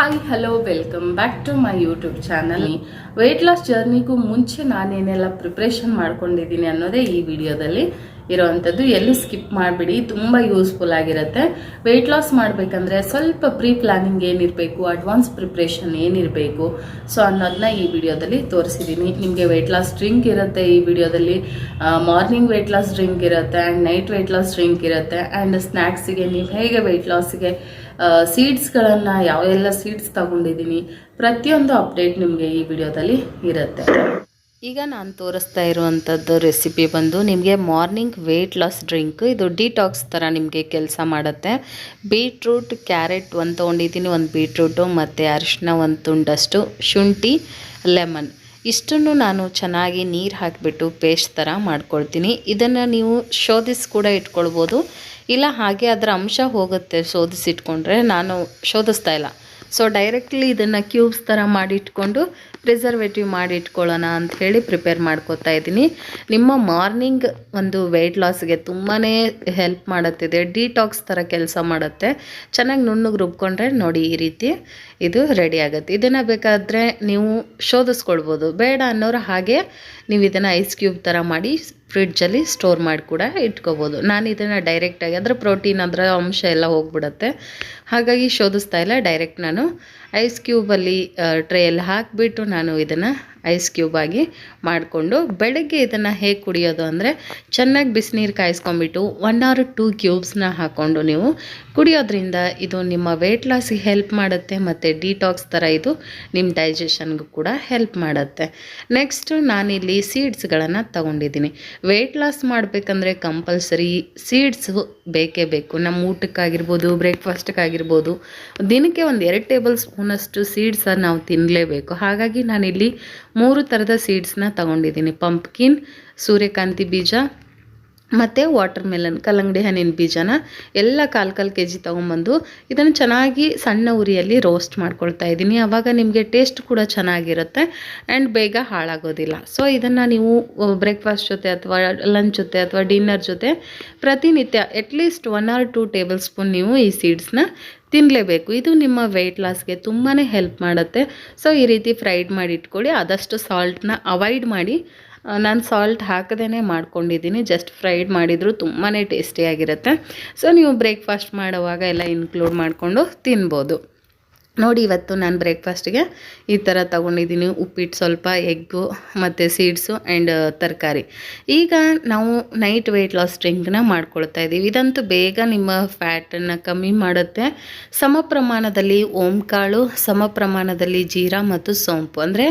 Hi hello welcome back to my YouTube channel weight loss ಜರ್ನಿಗೂ ಮುಂಚೆ ನಾನೇನೆಲ್ಲ preparation ಮಾಡ್ಕೊಂಡಿದ್ದೀನಿ ಅನ್ನೋದೇ ಈ ವಿಡಿಯೋದಲ್ಲಿ ಇರೋವಂಥದ್ದು, ಎಲ್ಲೂ ಸ್ಕಿಪ್ ಮಾಡಿಬಿಡಿ, ತುಂಬ ಯೂಸ್ಫುಲ್ ಆಗಿರುತ್ತೆ. ವೆಯ್ಟ್ ಲಾಸ್ ಮಾಡಬೇಕಂದ್ರೆ ಸ್ವಲ್ಪ ಪ್ರೀ ಪ್ಲಾನಿಂಗ್ ಏನಿರಬೇಕು ಅಡ್ವಾನ್ಸ್ ಪ್ರಿಪ್ರೇಷನ್ ಏನಿರಬೇಕು. ಸೊ ಅನ್ನೋದನ್ನ ಈ ವಿಡಿಯೋದಲ್ಲಿ ತೋರಿಸಿದ್ದೀನಿ ನಿಮಗೆ ವೆಯ್ಟ್ ಲಾಸ್ ಡ್ರಿಂಕ್ ಇರುತ್ತೆ ಈ ವಿಡಿಯೋದಲ್ಲಿ. ಮಾರ್ನಿಂಗ್ ವೆಯ್ಟ್ ಲಾಸ್ ಡ್ರಿಂಕ್ ಇರುತ್ತೆ and night weight loss drink ಇರುತ್ತೆ ಆ್ಯಂಡ್ ಸ್ನ್ಯಾಕ್ಸಿಗೆ ನೀವು ಹೇಗೆ ವೆಯ್ಟ್ ಲಾಸ್ಗೆ ಸೀಡ್ಸ್ಗಳನ್ನು ಯಾವೆಲ್ಲ ಸೀಡ್ಸ್ ತಗೊಂಡಿದ್ದೀನಿ ಪ್ರತಿಯೊಂದು ಅಪ್ಡೇಟ್ ನಿಮಗೆ ಈ ವಿಡಿಯೋದಲ್ಲಿ ಇರುತ್ತೆ. ಈಗ ನಾನು ತೋರಿಸ್ತಾ ಇರುವಂಥದ್ದು ರೆಸಿಪಿ ಬಂದು ನಿಮಗೆ ಮಾರ್ನಿಂಗ್ ವೆಯ್ಟ್ ಲಾಸ್ ಡ್ರಿಂಕ್ ಇದು ಡಿಟಾಕ್ಸ್ ಥರ ನಿಮಗೆ ಕೆಲಸ ಮಾಡುತ್ತೆ. ಬೀಟ್ರೂಟ್ ಕ್ಯಾರೆಟ್ ಒಂದು ತೊಗೊಂಡಿದ್ದೀನಿ, ಒಂದು ಬೀಟ್ರೂಟು ಮತ್ತು ಅರಿಶಿನ ಒಂದು ತುಂಡಷ್ಟು, ಶುಂಠಿ ಲೆಮನ್ ಇಷ್ಟನ್ನು ನಾನು ಚೆನ್ನಾಗಿ ನೀರು ಹಾಕಿಬಿಟ್ಟು ಪೇಸ್ಟ್ ಥರ ಮಾಡ್ಕೊಳ್ತೀನಿ. ಇದನ್ನು ನೀವು ಶೋಧಿಸಿ ಕೂಡ ಇಟ್ಕೊಳ್ಬೋದು. ಇಲ್ಲ ಹಾಗೆ ಅದರ ಅಂಶ ಹೋಗುತ್ತೆ, ಶೋಧಿಸಿಟ್ಕೊಂಡ್ರೆ ನಾನು ಶೋಧಿಸ್ತಾ ಇಲ್ಲ. ಸೊ ಡೈರೆಕ್ಟ್ಲಿ ಇದನ್ನು ಕ್ಯೂಬ್ಸ್ ಥರ ಮಾಡಿಟ್ಕೊಂಡು ಪ್ರಿಸರ್ವೇಟಿವ್ ಮಾಡಿ ಇಟ್ಕೊಳ್ಳೋಣ ಅಂತ ಹೇಳಿ ಪ್ರಿಪೇರ್ ಮಾಡ್ಕೋತಾ ಇದ್ದೀನಿ. ನಿಮ್ಮ ಮಾರ್ನಿಂಗ್ ಒಂದು ವೆಯ್ಟ್ ಲಾಸ್ಗೆ ತುಂಬಾ ಹೆಲ್ಪ್ ಮಾಡುತ್ತಿದೆ ಡಿಟಾಕ್ಸ್ ಥರ ಕೆಲಸ ಮಾಡುತ್ತೆ. ಚೆನ್ನಾಗಿ ನುಣ್ಣಗೆ ರುಬ್ಕೊಂಡ್ರೆ ನೋಡಿ ಈ ರೀತಿ ಇದು ರೆಡಿ ಆಗುತ್ತೆ. ಇದನ್ನು ಬೇಕಾದರೆ ನೀವು ಶೋಧಿಸ್ಕೊಳ್ಬೋದು. ಬೇಡ ಅನ್ನೋರು ಹಾಗೆ ನೀವು ಇದನ್ನು ಐಸ್ ಕ್ಯೂಬ್ ಥರ ಮಾಡಿ ಫ್ರಿಡ್ಜಲ್ಲಿ ಸ್ಟೋರ್ ಮಾಡಿ ಕೂಡ ಇಟ್ಕೋಬೋದು. ನಾನು ಇದನ್ನು ಡೈರೆಕ್ಟಾಗಿ ಅದರ ಪ್ರೋಟೀನ್ ಅದರ ಅಂಶ ಎಲ್ಲ ಹೋಗ್ಬಿಡುತ್ತೆ. ಹಾಗಾಗಿ ಶೋಧಿಸ್ತಾ ಇಲ್ಲ ಡೈರೆಕ್ಟ್ ನಾನು. ಐಸ್ ಕ್ಯೂಬಲ್ಲಿ ಟ್ರೇಯಲ್ಲಿ ಹಾಕಿಬಿಟ್ಟು ನಾನು ಇದನ್ನು ಐಸ್ ಕ್ಯೂಬ್ ಆಗಿ ಮಾಡಿಕೊಂಡು ಬೆಳಗ್ಗೆ ಇದನ್ನು ಹೇಗೆ ಕುಡಿಯೋದು ಅಂದರೆ ಚೆನ್ನಾಗಿ ಬಿಸಿನೀರು ಕಾಯಿಸ್ಕೊಂಬಿಟ್ಟು ಒನ್ ಆರ್ ಟೂ ಕ್ಯೂಬ್ಸ್ನ ಹಾಕ್ಕೊಂಡು ನೀವು ಕುಡಿಯೋದ್ರಿಂದ ಇದು ನಿಮ್ಮ ವೆಯ್ಟ್ ಲಾಸಿಗೆ ಹೆಲ್ಪ್ ಮಾಡುತ್ತೆ ಮತ್ತು ಡಿಟಾಕ್ಸ್ ಥರ ಇದು ನಿಮ್ಮ ಡೈಜೆಷನ್ಗೂ ಕೂಡ ಹೆಲ್ಪ್ ಮಾಡುತ್ತೆ. ನೆಕ್ಸ್ಟು ನಾನಿಲ್ಲಿ ಸೀಡ್ಸ್ಗಳನ್ನು ತಗೊಂಡಿದ್ದೀನಿ. ವೆಯ್ಟ್ ಲಾಸ್ ಮಾಡಬೇಕಂದ್ರೆ ಕಂಪಲ್ಸರಿ ಸೀಡ್ಸು ಬೇಕೇ ಬೇಕು. ನಮ್ಮ ಊಟಕ್ಕಾಗಿರ್ಬೋದು ಬ್ರೇಕ್ಫಾಸ್ಟ್ಗಾಗಿರ್ಬೋದು ದಿನಕ್ಕೆ ಒಂದು ಎರಡು ಟೇಬಲ್ ಸ್ಪೂನಷ್ಟು ಸೀಡ್ಸನ್ನು ನಾವು ತಿನ್ನಲೇಬೇಕು ಹಾಗಾಗಿ ನಾನಿಲ್ಲಿ ಮೂರು ಥರದ ಸೀಡ್ಸ್ನ ತಗೊಂಡಿದ್ದೀನಿ. ಪಂಪ್ಕಿನ್ ಸೂರ್ಯಕಾಂತಿ ಬೀಜ ಮತ್ತು ವಾಟರ್ ಮೆಲನ್ ಕಲ್ಲಂಗಡಿ ಹಣ್ಣಿನ ಬೀಜನ ಎಲ್ಲ ಕಾಲು ಕಾಲು ಕೆ ಜಿ ತೊಗೊಂಬಂದು ಇದನ್ನು ಚೆನ್ನಾಗಿ ಸಣ್ಣ ಉರಿಯಲ್ಲಿ ರೋಸ್ಟ್ ಮಾಡ್ಕೊಳ್ತಾ ಇದ್ದೀನಿ. ಆವಾಗ ನಿಮಗೆ ಟೇಸ್ಟ್ ಕೂಡ ಚೆನ್ನಾಗಿರುತ್ತೆ ಆ್ಯಂಡ್ ಬೇಗ ಹಾಳಾಗೋದಿಲ್ಲ. ಸೊ ಇದನ್ನು ನೀವು ಬ್ರೇಕ್ಫಾಸ್ಟ್ ಜೊತೆ ಅಥವಾ ಲಂಚ್ ಜೊತೆ ಅಥವಾ ಡಿನ್ನರ್ ಜೊತೆ ಪ್ರತಿನಿತ್ಯ at least one or two tablespoon ನೀವು ಈ ಸೀಡ್ಸ್ನ ತಿನ್ನಲೇಬೇಕು ಇದು ನಿಮ್ಮ ವೆಯ್ಟ್ ಲಾಸ್ಗೆ ತುಂಬಾ ಹೆಲ್ಪ್ ಮಾಡುತ್ತೆ. ಸೊ ಈ ರೀತಿ ಫ್ರೈಡ್ ಮಾಡಿ ಇಟ್ಕೊಳ್ಳಿ. ಆದಷ್ಟು ಸಾಲ್ಟನ್ನ ಅವಾಯ್ಡ್ ಮಾಡಿ ನಾನು ಸಾಲ್ಟ್ ಹಾಕದೇ ಮಾಡ್ಕೊಂಡಿದ್ದೀನಿ. ಜಸ್ಟ್ ಫ್ರೈಡ್ ಮಾಡಿದರೂ ತುಂಬಾ ಟೇಸ್ಟಿಯಾಗಿರುತ್ತೆ ಸೊ ನೀವು ಬ್ರೇಕ್ಫಾಸ್ಟ್ ಮಾಡುವಾಗ ಎಲ್ಲ ಇನ್ಕ್ಲೂಡ್ ಮಾಡಿಕೊಂಡು ತಿನ್ಬೋದು. ನೋಡಿ ಇವತ್ತು ನಾನು ಬ್ರೇಕ್ಫಾಸ್ಟಿಗೆ ಈ ಥರ ತೊಗೊಂಡಿದ್ದೀನಿ ಉಪ್ಪಿಟ್ಟು ಸ್ವಲ್ಪ ಎಗ್ಗು ಮತ್ತು ಸೀಡ್ಸು ಆ್ಯಂಡ್ ತರಕಾರಿ. ಈಗ ನಾವು ನೈಟ್ ವೆಯ್ಟ್ ಲಾಸ್ ಡ್ರಿಂಕ್ನ ಮಾಡ್ಕೊಳ್ತಾ ಇದ್ದೀವಿ. ಇದಂತೂ ಬೇಗ ನಿಮ್ಮ ಫ್ಯಾಟನ್ನು ಕಮ್ಮಿ ಮಾಡುತ್ತೆ. ಸಮ ಪ್ರಮಾಣದಲ್ಲಿ ಓಂಕಾಳು ಸಮ ಪ್ರಮಾಣದಲ್ಲಿ ಜೀರಾ ಮತ್ತು ಸೋಂಪು. ಅಂದರೆ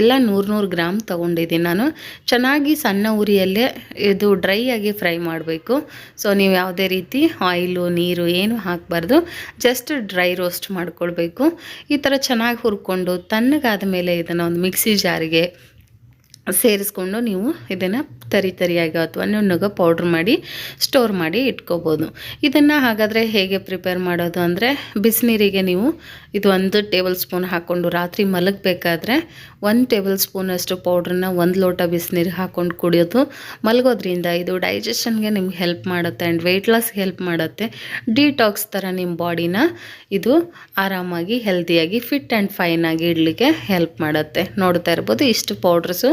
ಎಲ್ಲ ನೂರು ನೂರು ಗ್ರಾಮ್ ತೊಗೊಂಡಿದ್ದೀನಿ ನಾನು. ಚೆನ್ನಾಗಿ ಸಣ್ಣ ಉರಿಯಲ್ಲೇ ಇದು ಡ್ರೈ ಆಗಿ ಫ್ರೈ ಮಾಡಬೇಕು. ಸೊ ನೀವು ಯಾವುದೇ ರೀತಿ ಆಯಿಲು ನೀರು ಏನು ಹಾಕಬಾರ್ದು. ಜಸ್ಟ್ ಡ್ರೈ ರೋಸ್ಟ್ ಮಾಡ್ಕೊಳ್ಬೇಕು. ಈ ಥರ ಚೆನ್ನಾಗಿ ಹುರ್ಕೊಂಡು ತಣ್ಣಗಾದ ಮೇಲೆ ಇದನ್ನು ಒಂದು ಮಿಕ್ಸಿ ಜಾರಿಗೆ ಸೇರಿಸ್ಕೊಂಡು ನೀವು ಇದನ್ನು ತರಿ ತರಿಯಾಗಿ ಅಥವಾ ನುಣ್ಣಗೆ ಪೌಡ್ರ್ ಮಾಡಿ ಸ್ಟೋರ್ ಮಾಡಿ ಇಟ್ಕೋಬೋದು. ಇದನ್ನು ಹಾಗಾದರೆ ಹೇಗೆ ಪ್ರಿಪೇರ್ ಮಾಡೋದು ಅಂದರೆ, ಬಿಸಿನೀರಿಗೆ ನೀವು ಇದು ಒಂದು ಟೇಬಲ್ ಸ್ಪೂನ್ ಹಾಕ್ಕೊಂಡು ರಾತ್ರಿ ಮಲಗಬೇಕಾದ್ರೆ ಒಂದು ಟೇಬಲ್ ಸ್ಪೂನಷ್ಟು ಪೌಡ್ರನ್ನ ಒಂದು ಲೋಟ ಬಿಸಿನೀರಿಗೆ ಹಾಕ್ಕೊಂಡು ಕುಡಿಯೋದು ಮಲಗೋದ್ರಿಂದ ಇದು ಡೈಜೆಷನ್ಗೆ ನಿಮ್ಗೆ ಹೆಲ್ಪ್ ಮಾಡುತ್ತೆ ಆ್ಯಂಡ್ ವೆಯ್ಟ್ ಲಾಸ್ಗೆ ಹೆಲ್ಪ್ ಮಾಡುತ್ತೆ. ಡಿಟಾಕ್ಸ್ ಥರ ನಿಮ್ಮ ಬಾಡಿನ ಇದು ಆರಾಮಾಗಿ ಹೆಲ್ದಿಯಾಗಿ ಫಿಟ್ ಆ್ಯಂಡ್ ಫೈನ್ ಆಗಿ ಇಡಲಿಕ್ಕೆ ಹೆಲ್ಪ್ ಮಾಡುತ್ತೆ. ನೋಡ್ತಾ ಇರ್ಬೋದು ಇಷ್ಟು ಪೌಡ್ರಸು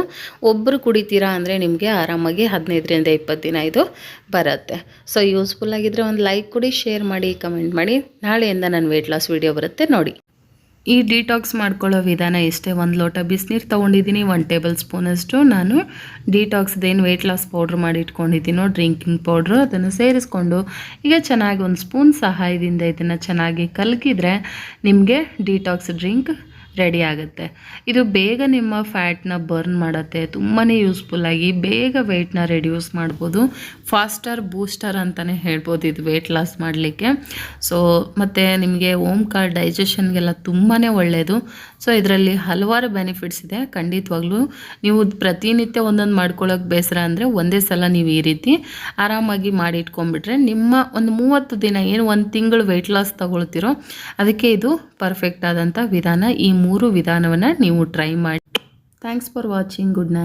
ಒಬ್ಬರು ಕುಡಿತೀರಾ ಅಂದರೆ ನಿಮಗೆ ಆರಾಮಾಗಿ ಹದಿನೈದರಿಂದ ಇಪ್ಪತ್ತು ದಿನ ಇದು ಬರುತ್ತೆ. ಸೊ ಯೂಸ್ಫುಲ್ ಆಗಿದ್ದರೆ ಒಂದು ಲೈಕ್ ಕೊಡಿ ಶೇರ್ ಮಾಡಿ ಕಮೆಂಟ್ ಮಾಡಿ. ನಾಳೆಯಿಂದ ನನ್ನ ವೆಯ್ಟ್ ಲಾಸ್ ವೀಡಿಯೋ ಬರುತ್ತೆ ನೋಡಿ. ಈ ಡಿಟಾಕ್ಸ್ ಮಾಡ್ಕೊಳ್ಳೋ ವಿಧಾನ ಇಷ್ಟೇ. ಒಂದು ಲೋಟ ಬಿಸಿನೀರು ತೊಗೊಂಡಿದ್ದೀನಿ ಒನ್ ಟೇಬಲ್ ಸ್ಪೂನಷ್ಟು ನಾನು ಡಿಟಾಕ್ಸ್ದೇನು ವೆಯ್ಟ್ ಲಾಸ್ ಪೌಡ್ರ್ ಮಾಡಿ ಇಟ್ಕೊಂಡಿದ್ದೀನೋ ಡ್ರಿಂಕಿಂಗ್ ಪೌಡ್ರು ಅದನ್ನು ಸೇರಿಸ್ಕೊಂಡು ಈಗ ಚೆನ್ನಾಗಿ ಒಂದು ಸ್ಪೂನ್ ಸಹಾಯದಿಂದ ಇದನ್ನು ಚೆನ್ನಾಗಿ ಕಲಕಿದ್ರೆ ನಿಮಗೆ ಡಿಟಾಕ್ಸ್ ಡ್ರಿಂಕ್ ರೆಡಿ ಆಗುತ್ತೆ. ಇದು ಬೇಗ ನಿಮ್ಮ ಫ್ಯಾಟ್ನ ಬರ್ನ್ ಮಾಡುತ್ತೆ. ತುಂಬಾ ಯೂಸ್ಫುಲ್ಲಾಗಿ ಬೇಗ ವೆಯ್ಟ್ನ ರೆಡ್ಯೂಸ್ ಮಾಡ್ಬೋದು. ಫಾಸ್ಟರ್ ಬೂಸ್ಟರ್ ಅಂತಲೇ ಹೇಳ್ಬೋದು ಇದು ವೆಯ್ಟ್ ಲಾಸ್ ಮಾಡಲಿಕ್ಕೆ. ಸೊ ಮತ್ತು ನಿಮಗೆ ಓಂಕಾರ್ ಡೈಜೆಷನ್ಗೆಲ್ಲ ತುಂಬಾ ಒಳ್ಳೆಯದು ಸೊ ಇದರಲ್ಲಿ ಹಲವಾರು ಬೆನಿಫಿಟ್ಸ್ ಇದೆ. ಖಂಡಿತವಾಗ್ಲೂ ನೀವು ಪ್ರತಿನಿತ್ಯ ಒಂದೊಂದು ಮಾಡ್ಕೊಳ್ಳೋಕೆ ಬೇಸರ ಅಂದರೆ ಒಂದೇ ಸಲ ನೀವು ಈ ರೀತಿ ಆರಾಮಾಗಿ ಮಾಡಿ ಇಟ್ಕೊಂಡ್ಬಿಟ್ರೆ ನಿಮ್ಮ ಒಂದು ಮೂವತ್ತು ದಿನ ಏನು ಒಂದು ತಿಂಗಳು ವೆಯ್ಟ್ ಲಾಸ್ ತಗೊಳ್ತಿರೋ ಅದಕ್ಕೆ ಇದು ಪರ್ಫೆಕ್ಟ್ ಆದಂಥ ವಿಧಾನ ಈ ಮೂರು ವಿಧಾನವನ್ನು ನೀವು ಟ್ರೈ ಮಾಡಿ. Thanks for watching good night